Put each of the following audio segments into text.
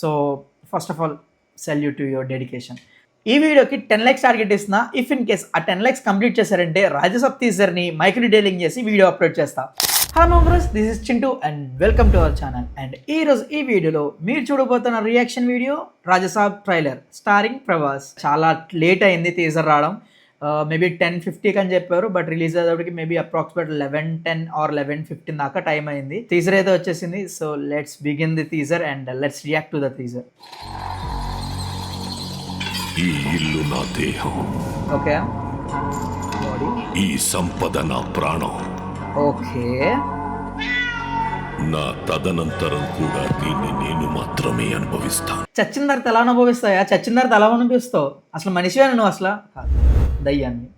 So first of all salute to your dedication ఈ వీడియోకి ten likes target ఇస్తున్నా if in case ఆ ten likes complete చేశారంటే రాజసప్ టీజర్ని మైక్రో డీలింగ్ చేసి వీడియో అప్లోడ్ చేస్తా. Hello bros this is Chintu and welcome to our channel and ఈ రోజు ఈ వీడియోలో మీరు చూడబోతున్న reaction video Rajasaab trailer starring Prabhas చాలా లేట్ అయింది టీజర్ రావడం. మేబీ టెన్ ఫిఫ్టీకి అని చెప్పారు బట్ రిలీజ్ అయ్యేటప్పటికి maybe approximate eleven ten or eleven fifteen దాకా టైం అయింది. టీజర్ అయితే వచ్చేసింది so let's begin the teaser and let's react to the teaser ఈ ఇల్లు నా దేహం. ఓకే ఈ సంపద నా ప్రాణం. ఓకే నా తదనంతరం కూడా దీన్ని నేను మాత్రమే అనుభవిస్తాను. చచ్చిన తర్వాత ఎలా అనుభవిస్తాయా చచ్చిన తర్వాత ఎలా అనుభవిస్తావు అసలు మనిషివే నువ్వు అసలు? కాదు. దయ్యాన్ని.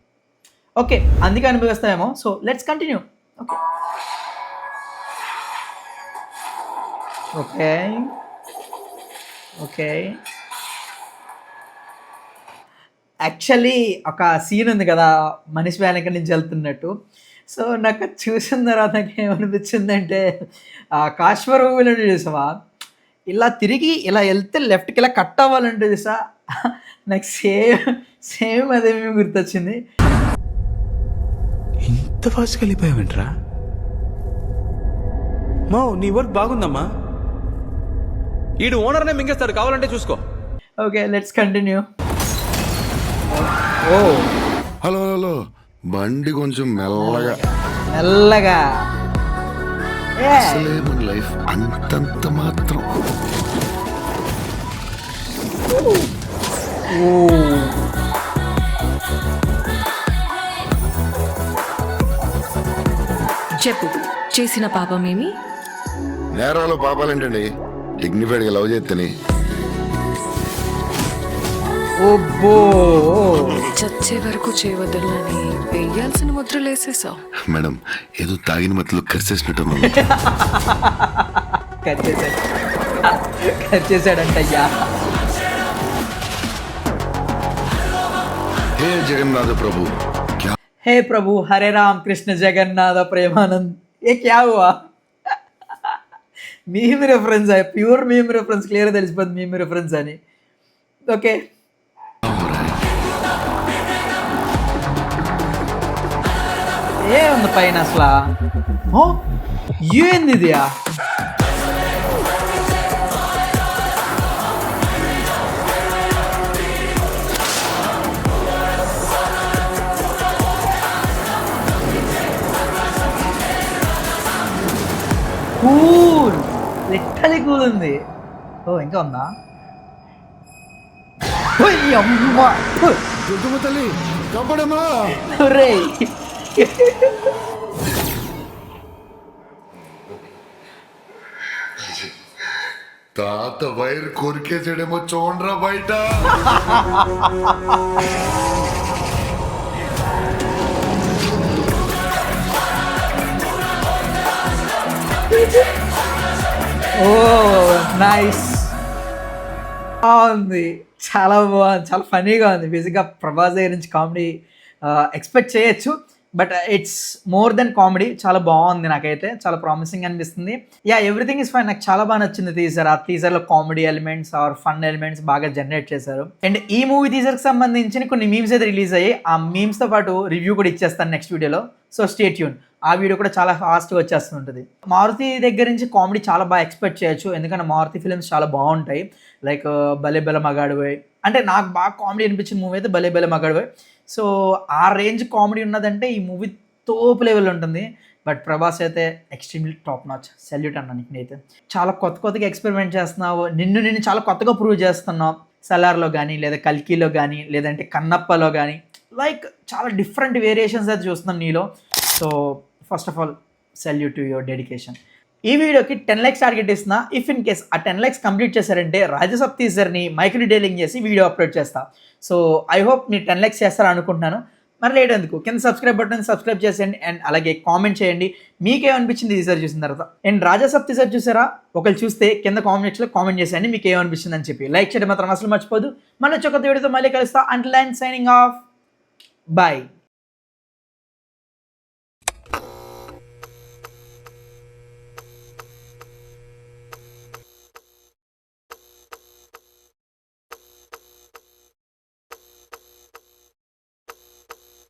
ఓకే అందుకే అనుభవిస్తామేమో. So let's continue okay okay okay actually ఒక సీన్ ఉంది కదా మనిషి వెనక నుంచి వెళ్తున్నట్టు. సో నాకు అది చూసిన తర్వాత నాకు ఏమనిపించిందంటే కాశ్మీర్ మూవీలో చూసావా? ఇలా తిరిగి ఇలా వెళ్తే లెఫ్ట్కి ఇలా కట్ అవ్వాలంటే చూసా నాకు సేమ్ సేమ్ అదే మేము గుర్తొచ్చింది. ఇంత ఫాస్ట్గా వెళ్ళిపోయావేంట్రా? మా నీ వర్క్ బాగుందమ్మా. ఈడు ఓనర్నే మింగేస్తాడు కావాలంటే చూసుకో. Okay let's continue oh hello hello. బండి కొంచెం మెల్లగా. మెల్లగా. అసలే మన లైఫ్ అంతంత మాత్రం. ఓ చెప్పు చేసిన పాపమేమి? నేరాలు పాపాలేంటండి? డిగ్నిఫైడ్గా లవ్ చేస్తని. ఓబ్బో. చచ్చే వరకు చేయవదలని వేయాల్సిన ముద్రలు వేసేసావు. మేడం ఏదో తాగిన మత్తులో కరిసేసినట్టున్నాను కట్ చేశాడు హే జగన్నాథ ప్రభు. హే ప్రభు హరే రామ్ కృష్ణ జగన్నాథ ప్రేమానంద్. ఏ క్యా హువా? Meme reference pure meme reference clear తెలిసిపోతుంది మీమ్ రెఫరెన్స్ అని. ఓకే ఏముంది పైన అసలు? ఓ ఏంది ఇది కూల్. లిట్టలీ కూల్ ఉంది. ఓ ఇంకా ఉందా? అమ్మ. తల్లి తాత వైర్ కొరికేసాడేమో చూడరా బయట. Oh nice. బాగుంది. చాలా బాగుంది. చాలా ఫనీగా ఉంది. బేసిక్గా ప్రభాస్ దగ్గర నుంచి కామెడీ ఎక్స్పెక్ట్ చేయొచ్చు. But it's more than comedy చాలా బాగుంది నాకైతే చాలా ప్రామిసింగ్ అనిపిస్తుంది. యా ఎవ్రీథింగ్ ఇస్ ఫైన్ నాకు చాలా బాగా నచ్చింది టీజర్ ఆ టీజర్లో comedy elements or fun elements బాగా జనరేట్ చేశారు. అండ్ ఈ మూవీ టీజర్కి సంబంధించిన కొన్ని మీమ్స్ అయితే రిలీజ్ అయ్యి ఆ మీమ్స్తో పాటు రివ్యూ కూడా ఇచ్చేస్తాను నెక్స్ట్ వీడియోలో సో స్టే ట్యూన్ ఆ వీడియో కూడా చాలా ఫాస్ట్గా వచ్చేస్తుంటుంది మారుతి దగ్గర నుంచి కామెడీ చాలా బాగా ఎక్స్పెక్ట్ చేయొచ్చు. ఎందుకంటే మారుతి ఫిల్మ్స్ చాలా బాగుంటాయి. లైక్ బలే బల మగాడిపోయి అంటే నాకు బాగా కామెడీ అనిపించిన మూవీ అయితే బలే బల మగాడిపోయి సో ఆ రేంజ్ కామెడీ ఉన్నదంటే ఈ మూవీ తోపు లెవెల్ ఉంటుంది. బట్ ప్రభాస్ అయితే ఎక్స్ట్రీమ్లీ టాప్ నాచ్. సెల్యూట్ అన్న నీకైతే చాలా కొత్త కొత్తగా ఎక్స్పెరిమెంట్ చేస్తున్నావు. నిన్ను నిన్ను చాలా కొత్తగా ప్రూవ్ చేస్తున్నావు. సలార్లో కానీ లేదా కల్కీలో కానీ లేదంటే కన్నప్పలో కానీ లైక్ చాలా డిఫరెంట్ వేరియేషన్స్ అయితే చూస్తున్నాం నీలో. So first of all salute to your dedication ఈ వీడియోకి టెన్ లైక్స్ టార్గెట్ ఇస్తున్నా. ఇఫ్ ఇన్ కేస్ ఆ టెన్ లైక్స్ కంప్లీట్ చేశారంటే రాజసప్ తీసర్ని మైక్ డీలింగ్ చేసి వీడియో అప్లోడ్ చేస్తా. సో ఐ హోప్ మీరు టెన్ లైక్స్ చేస్తారని అనుకుంటున్నాను. మరి లేటెందుకు కింద సబ్స్క్రైబ్ బటన్ సబ్స్క్రైబ్ చేసేయండి అండ్ అలాగే కామెంట్ చేయండి. మీకేమనిపించింది టీజర్ చూసిన తర్వాత? అండ్ రాజసప్ సార్ చూసారా? ఒకళ్ళు చూస్తే కింద కామెంట్ సెక్షన్లో కామెంట్ చేసేయండి మీకు ఏమనిపించింది అని చెప్పి. లైక్ చేయడం మాత్రం అసలు మర్చిపోదు. మళ్ళీ వచ్చి ఒక వీడియోతో మళ్ళీ కలుస్తా. And line signing off bye